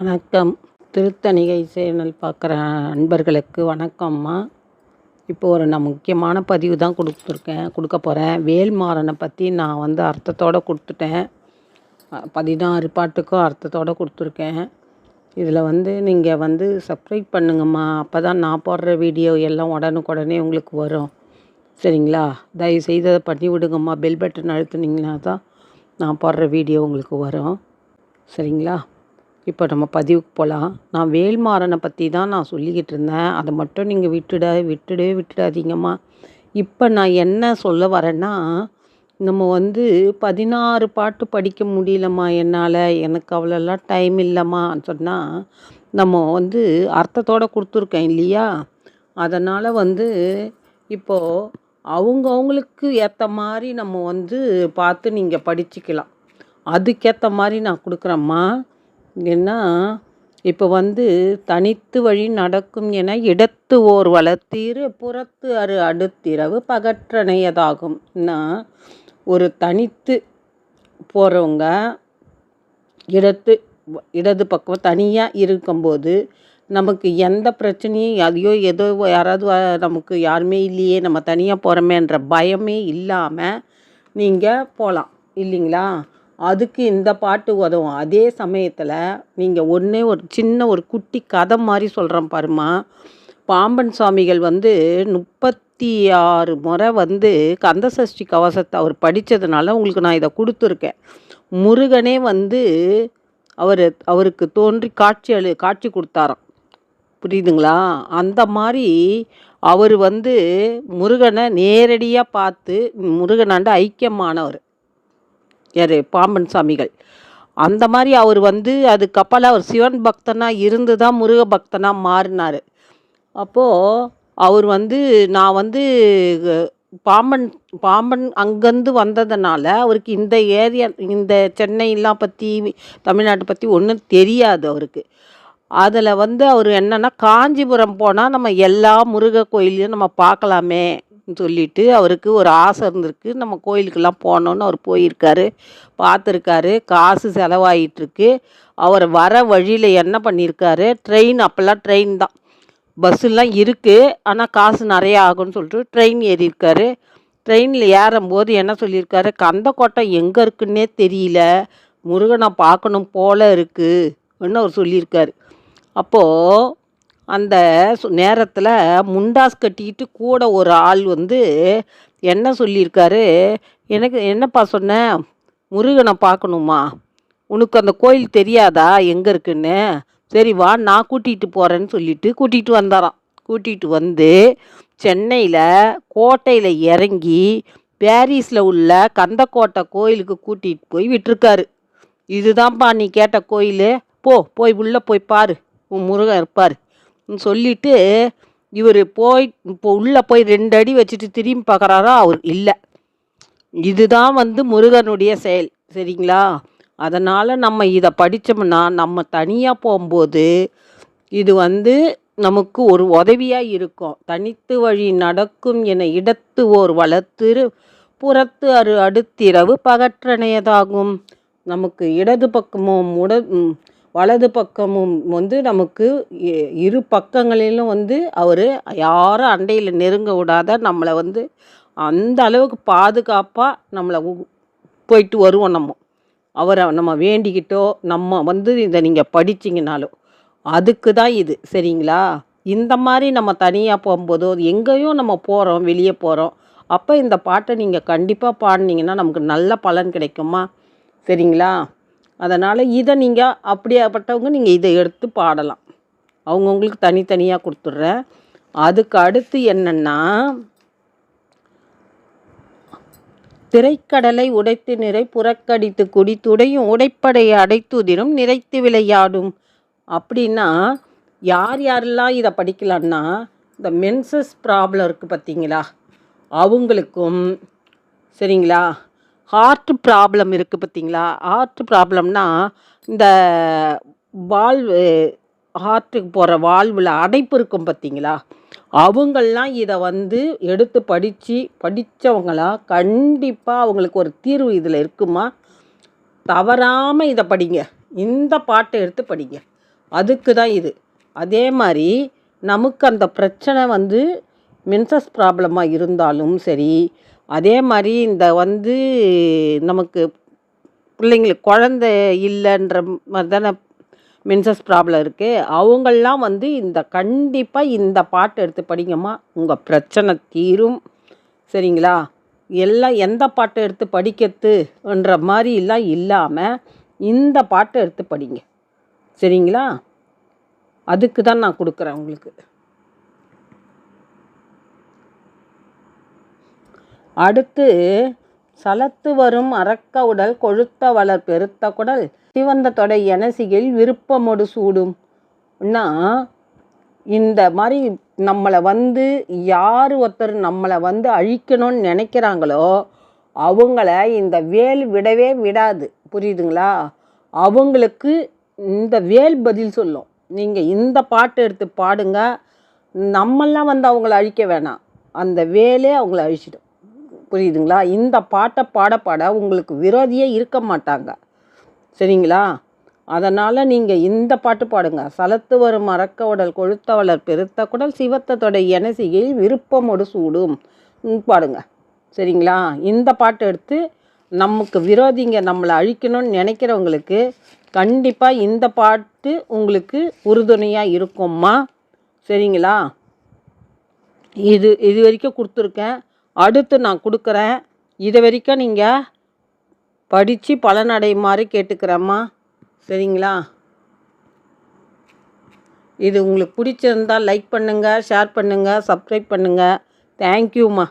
வணக்கம். திருத்தணிகை சேனல் பார்க்குற அன்பர்களுக்கு வணக்கம்மா. இப்போ ஒரு நான் முக்கியமான பதிவு தான் கொடுத்துருக்கேன். கொடுக்க போகிறேன் வேல்மாறனை பற்றி நான் வந்து அர்த்தத்தோடு கொடுத்துட்டேன். பதினாறு பாட்டுக்கும் அர்த்தத்தோடு கொடுத்துருக்கேன். இதில் வந்து நீங்கள் வந்து சப்ஸ்கிரைப் பண்ணுங்கம்மா. அப்போ தான் நான் போடுற வீடியோ எல்லாம் உடனுக்குடனே உங்களுக்கு வரும். சரிங்களா? தயவு செய்து அதை பண்ணி விடுங்கம்மா பெல் பட்டன் அழுத்துனீங்கன்னா தான் நான் போடுற வீடியோ உங்களுக்கு வரும். சரிங்களா? இப்போ நம்ம பதிவுக்கு போகலாம் நான் வேல்மாறனை பற்றி தான் நான் சொல்லிக்கிட்டு இருந்தேன். அதை மட்டும் நீங்கள் விட்டுட விட்டுடவே விட்டுடாதீங்கம்மா. இப்போ நான் என்ன சொல்ல வரேன்னா நம்ம வந்து பதினாறு பாட்டு படிக்க முடியலம்மா என்னால். எனக்கு அவ்வளோலாம் டைம் இல்லைம்மான்னு சொன்னால் நம்ம வந்து அர்த்தத்தோடு கொடுத்துருக்கேன் இல்லையா? அதனால் வந்து இப்போது அவங்கவுங்களுக்கு ஏற்ற மாதிரி நம்ம வந்து பார்த்து நீங்கள் படிச்சுக்கலாம். அதுக்கேற்ற மாதிரி நான் கொடுக்குறேம்மா. ஏன்னா இப்போ வந்து தனித்து வழி நடக்கும் என இடத்து ஓர் வளர்த்தீர் புறத்து அரு அடுத்திரவு பகற்றணையதாகும். ஒரு தனித்து போகிறவங்க இடத்து இடது பக்கம் தனியாக இருக்கும்போது நமக்கு எந்த பிரச்சனையும் அதையோ ஏதோ யாராவது நமக்கு யாருமே இல்லையே நம்ம தனியாக போகிறோமேன்ற பயமே இல்லாமல் நீங்கள் போகலாம் இல்லைங்களா? அதுக்கு இந்த பாட்டு உதவும். அதே சமயத்தில் நீங்கள் ஒன்றே ஒரு சின்ன ஒரு குட்டி கதை மாதிரி சொல்கிறேன் பாருமா பாம்பன் சுவாமிகள் வந்து முப்பத்தி ஆறு முறை வந்து கந்தசஷ்டி கவசத்தை அவர் படித்ததுனால உங்களுக்கு நான் இதை கொடுத்துருக்கேன். முருகனே வந்து அவர் அவருக்கு தோன்றி காட்சி அழு காட்சி கொடுத்தாராம். புரியுதுங்களா? அந்த மாதிரி அவர் வந்து முருகனை நேரடியாக பார்த்து முருகனாண்ட ஐக்கியமானவர். யார்? பாம்பன் சாமிகள். அந்த மாதிரி அவர் வந்து அதுக்கப்பால் அவர் சிவன் பக்தனாக இருந்து தான் முருக பக்தனாக மாறினார். அப்போது அவர் வந்து நான் வந்து பாம்பன் பாம்பன் அங்கேருந்து வந்ததுனால அவருக்கு இந்த ஏரியா இந்த சென்னையெல்லாம் பற்றி தமிழ்நாட்டை பற்றி ஒன்றும் தெரியாது அவருக்கு. அதில் வந்து அவர் என்னென்னா காஞ்சிபுரம் போனால் நம்ம எல்லா முருக கோயிலையும் நம்ம பார்க்கலாமே. சொல்லிட்டு அவருக்கு ஒரு ஆசை இருந்திருக்கு. நம்ம கோயிலுக்கெல்லாம் போகணுன்னு அவர் போயிருக்காரு பார்த்துருக்காரு. காசு செலவாயிட்டிருக்கு அவர் வர வழியில் என்ன பண்ணியிருக்காரு? ட்ரெயின் அப்போல்லாம் ட்ரெயின் தான். பஸ்ஸெல்லாம் இருக்குது ஆனால் காசு நிறைய ஆகும்னு சொல்லிட்டு ட்ரெயின் ஏறியிருக்காரு. ட்ரெயினில் ஏறும்போது என்ன சொல்லியிருக்காரு? கந்தக்கோட்டை எங்கே இருக்குன்னே தெரியல. முருகனை பார்க்கணும் போல இருக்குன்னு அவர் சொல்லியிருக்காரு. அப்போது அந்த நேரத்தில் முண்டாஸ் கட்டிக்கிட்டு கூட ஒரு ஆள் வந்து என்ன சொல்லியிருக்காரு? எனக்கு என்னப்பா சொன்ன? முருகனை பார்க்கணுமா? உனக்கு அந்த கோயில் தெரியாதா? எங்கே இருக்குன்னு? சரி வா நான் கூட்டிகிட்டு போகிறேன்னு சொல்லிட்டு கூட்டிகிட்டு வந்தாராம். கூட்டிகிட்டு வந்து சென்னையில் கோட்டையில் இறங்கி பாரிஸில் உள்ள கந்தக்கோட்டை கோயிலுக்கு கூட்டிகிட்டு போய் விட்டுருக்காரு. இதுதான்ப்பா நீ கேட்ட கோயில். போ போய் உள்ளே போய் பாரு. உன் முருகன் இருப்பார். சொல்லிட்டு இவர் போய் இப்போ உள்ளே போய் ரெண்டு அடி வச்சுட்டு திரும்பி பார்க்குறாரோ அவர் இல்லை. இதுதான் வந்து முருகனுடைய செயல். சரிங்களா? அதனால் நம்ம இதை படித்தோம்னா நம்ம தனியாக போகும்போது இது வந்து நமக்கு ஒரு உதவியாக இருக்கும். தனித்து வழி நடக்கும் என இடத்து ஓர் வளத்திரு புறத்து அரு அடுத்திரவு பகற்றணையதாகும் நமக்கு இடது பக்கமும் உட வலது பக்கமும் வந்து நமக்கு இரு பக்கங்களிலும் வந்து அவர் யாரும் அண்டையில் நெருங்க விடாத நம்மளை வந்து அந்த அளவுக்கு பாதுகாப்பாக நம்மளை உ- போயிட்டு வருவோம் நம்ம. அவரை நம்ம வேண்டிக்கிட்டோ நம்ம வந்து இதை நீங்கள் படிச்சிங்கனாலும். அதுக்கு தான் இது சரிங்களா? இந்த மாதிரி நம்ம தனியாக போகும்போதோ எங்கேயும் நம்ம போகிறோம் வெளியே போகிறோம் அப்போ இந்த பாட்டை நீங்கள் கண்டிப்பாக பாடினீங்கன்னா நமக்கு நல்ல பலன் கிடைக்குமா? சரிங்களா? அதனால் இதை நீங்கள் அப்படியாப்பட்டவங்க நீங்கள் இதை எடுத்து பாடலாம். அவங்கவுங்களுக்கு தனித்தனியாக கொடுத்துட்றேன் அதுக்கு அடுத்து என்னென்னா திரைக்கடலை உடைத்து நிறை புறக்கடித்து குடி துடையும் உடைப்படையை அடைத்துதிரும் நிறைத்து விளையாடும். அப்படின்னா யார் யாரெல்லாம் இதை படிக்கலான்னா இந்த மென்சஸ் ப்ராப்ளம் இருக்குது பார்த்தீங்களா? அவங்களுக்கும் சரிங்களா? ஹார்ட் ப்ராப்ளம் இருக்குது பார்த்தீங்களா? ஹார்ட் ப்ராப்ளம்னா இந்த வால்வு ஹார்ட்டுக்கு போகிற வால்வில் அடைப்பு இருக்கும் பார்த்தீங்களா? அவங்களாம் இதை வந்து எடுத்து படித்து படித்தவங்களா கண்டிப்பாக அவங்களுக்கு ஒரு தீர்வு இதில் இருக்குமா? தவறாமல் இதை படிங்க. இந்த பாட்டை எடுத்து படிங்க. அதுக்கு தான் இது. அதே மாதிரி நமக்கு அந்த பிரச்சனை வந்து மென்சஸ் ப்ராப்ளமாக இருந்தாலும் சரி அதே மாதிரி இந்த வந்து நமக்கு பிள்ளைங்களுக்கு குழந்த இல்லைன்ற மாதிரி தானே மென்சஸ் ப்ராப்ளம் இருக்குது அவங்கெல்லாம் வந்து இந்த கண்டிப்பாக இந்த பாட்டு எடுத்து படிங்கம்மா. உங்கள் பிரச்சனை தீரும். சரிங்களா? எல்லாம் எந்த பாட்டை எடுத்து படிக்கிறதுன்ற மாதிரிலாம் இல்லாமல் இந்த பாட்டை எடுத்து படிங்க. சரிங்களா? அதுக்கு தான் நான் கொடுக்குறேன் உங்களுக்கு. அடுத்து சலத்து வரும் அரக்க உடல் கொழுத்த வளர் பெருத்த குடல் சிவந்த தொடை எனசிகில் விருப்பமொடு சூடும். இந்த மாதிரி நம்மளை வந்து யார் ஒருத்தர் நம்மளை வந்து அழிக்கணும்னு நினைக்கிறாங்களோ அவங்கள இந்த வேல் விடவே விடாது. புரியுதுங்களா? அவங்களுக்கு இந்த வேல் பதில் சொல்லும். நீங்கள் இந்த பாட்டு எடுத்து பாடுங்க. நம்மெல்லாம் வந்து அவங்கள அழிக்க வேணாம். அந்த வேலே அவங்கள அழிச்சிடும். புரியுதுங்களா? இந்த பாட்டை பாட பாட உங்களுக்கு விரோதியே இருக்க மாட்டாங்க. சரிங்களா? அதனால் நீங்கள் இந்த பாட்டு பாடுங்க. சலத்து வரும் மறக்க உடல் கொழுத்த வளர் பெருத்த குடல் சிவத்த தொடை எனசிகையில் சூடும். பாடுங்க. சரிங்களா? இந்த பாட்டு எடுத்து நமக்கு விரோதிங்க நம்மளை அழிக்கணும்னு நினைக்கிறவங்களுக்கு கண்டிப்பாக இந்த பாட்டு உங்களுக்கு உறுதுணையாக இருக்கும்மா. சரிங்களா? இது இது வரைக்கும் கொடுத்துருக்கேன். அடுத்து நான் கொடுக்குறேன். இது வரைக்கும் நீங்கள் படித்து பலனடையுமாறு கேட்டுக்கிறேம்மா. சரிங்களா? இது உங்களுக்கு பிடிச்சிருந்தா லைக் பண்ணுங்கள் ஷேர் பண்ணுங்கள் சப்ஸ்கிரைப் பண்ணுங்கள் தேங்க்யூம்மா